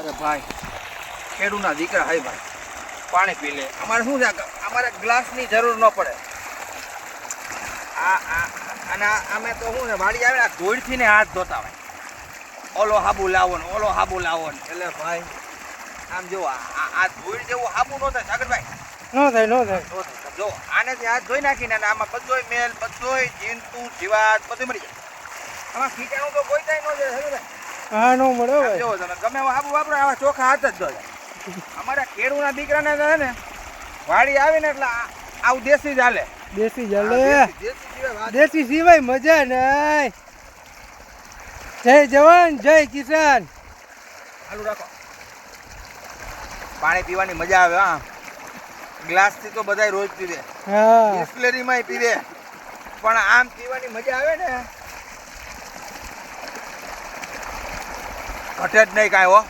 અરે ભાઈ ખેડૂના દીકરા હાય ભાઈ પાણી પી લે. અમારે શું છે અમારે ગ્લાસની જરૂર ન પડે. આ આ અને અમે તો શું છે વાડી આવે આ ધોળથી ને હાથ ધોતા હોય. ઓલો હાબુ લાવો ને ઓલો હાબુ લાવો ને એટલે ભાઈ આમ જો આ ધોળ જેવો હાબુ ન થાય સાગરભાઈ. ન થાય ન થાય. જો આને આનેથી હાથ ધોઈ નાખીને અને આમાં બધોય મેલ બધોય જીનતું જીવાત બધું મળી જાય. આમાં કીટાણું તો કોઈ થાય ન જાય હા ન મળે આમ ભાઈ જોવો તમે ગમે આબુ વાપરો આવા ચોખા હાથ જ દો અમારા કેળુના દીકરાને છે ને વાડી આવે ને એટલે આવું દેશી જ હાલે. દેશી જ હાલે. દેશી- સિવાય મજા નહીં જય જવાન જય કિસાન. ચાલુ રાખો. પાણી પીવાની મજા આવે હા. ગ્લાસથી તો બધાય રોજ પીવે હા. બિસ્લેરીમાંય પીવે. પણ આમ પીવાની મજા આવે ને ઘટે જ નહીં કાંઈ હો.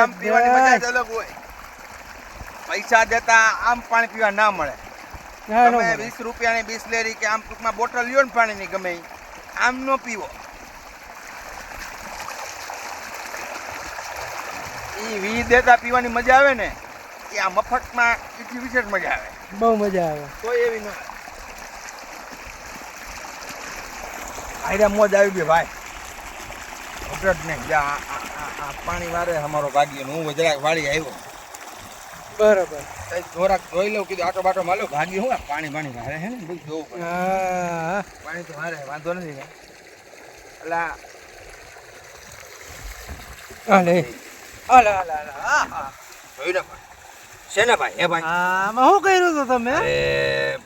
આમ પીવાની મજા જ અલગ હોય. પૈસા દેતા આમ પાણી પીવા ના મળે. તમે વીસ રૂપિયાની બિસ્લેરી કે આમ ટૂંકમાં બોટલ લ્યો ને પાણીની ગમે આમ નો પીવો. એ વી દેતા પીવાની મજા આવે ને એ આ મફતમાં એટલી વિશેષ મજા આવે. બહુ મજા આવે. તો એવી ન આયરા મોજ આવી ગઈ ભાઈ. ઘટે જ નહીં આ- પાણી વારે અમારો ભાગ્ય હું જરાક વાળી આવ્યો. બરાબર. થોડાક જોઈ લઉં કીધું આટો બાટો માલો. ભાગી હું આ પાણી પાણી મારે હે ને? બધું જોવું હા. પાણી તો મારે વાંધો નથી ને એટલે હા હા. જોઈ ને ભાઈ છે ને ભાઈ હે ભાઈ? આમાં શું કર્યું હતું તમે? અરે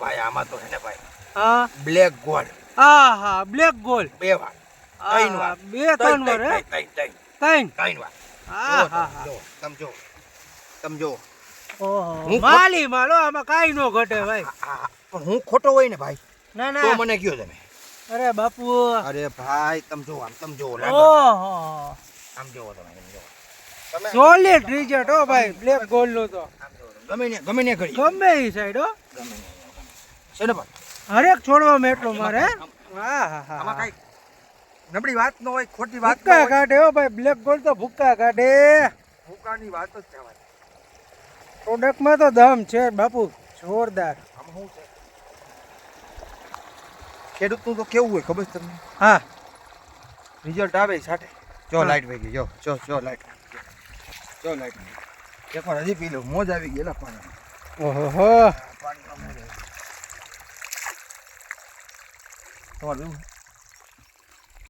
ભાઈ આમાં તો હે ને ભાઈ હા. Black gold. હા હા બ્લેક ગોલ્ડ. બે વાર. ત્રણ વાર. બે ત્રણ વાર હે? ત્રણ ત્રણ ત્રણ. વાર. હા હા તમે, જો તમે જો ઓહો માલી માલો આમાં કાઈ નો ઘટે ભાઈ. પણ હું ખોટો હોય ને ભાઈ ના તો ના. મને કયો તમે? અરે બાપુ. અરે ભાઈ તમે જો આમ તમે જો લાગો ઓહો. આમ જો તમે તમે જો સોલિડ રિઝલ્ટ હો ભાઈ બ્લેક ગોલ્ડ નો તો. આમ. ગમે ને ગમે ને ઘડી ગમે એ સાઈડ હો. ગમે ને છે ને ભાઈ? હરેક છોડવામાં એટલો મારે હા? હા હા આમાં કઈ નબળી વાત ન હોય ખોટી વાત ભૂક્કા કાઢે હો ભાઈ બ્લેક ગોલ્ડ તો ભૂક્કા કાઢે. ભૂકાની વાત જ કહેવાય. પ્રોડક્ટમાં તો દમ છે બાપુ જોરદાર. આમ શું છે? ખેડૂતનું તો કેવું હોય ખબર તમને? હા. રિઝલ્ટ આવે સાથે. જો લાઈટ ભાઈ ગઈ જો જો જો લાઈટ જો લાઈટ એકવાર હજી પી લો મોજ આવી ગયેલા પાણી. ઓહો પાણી તમારે?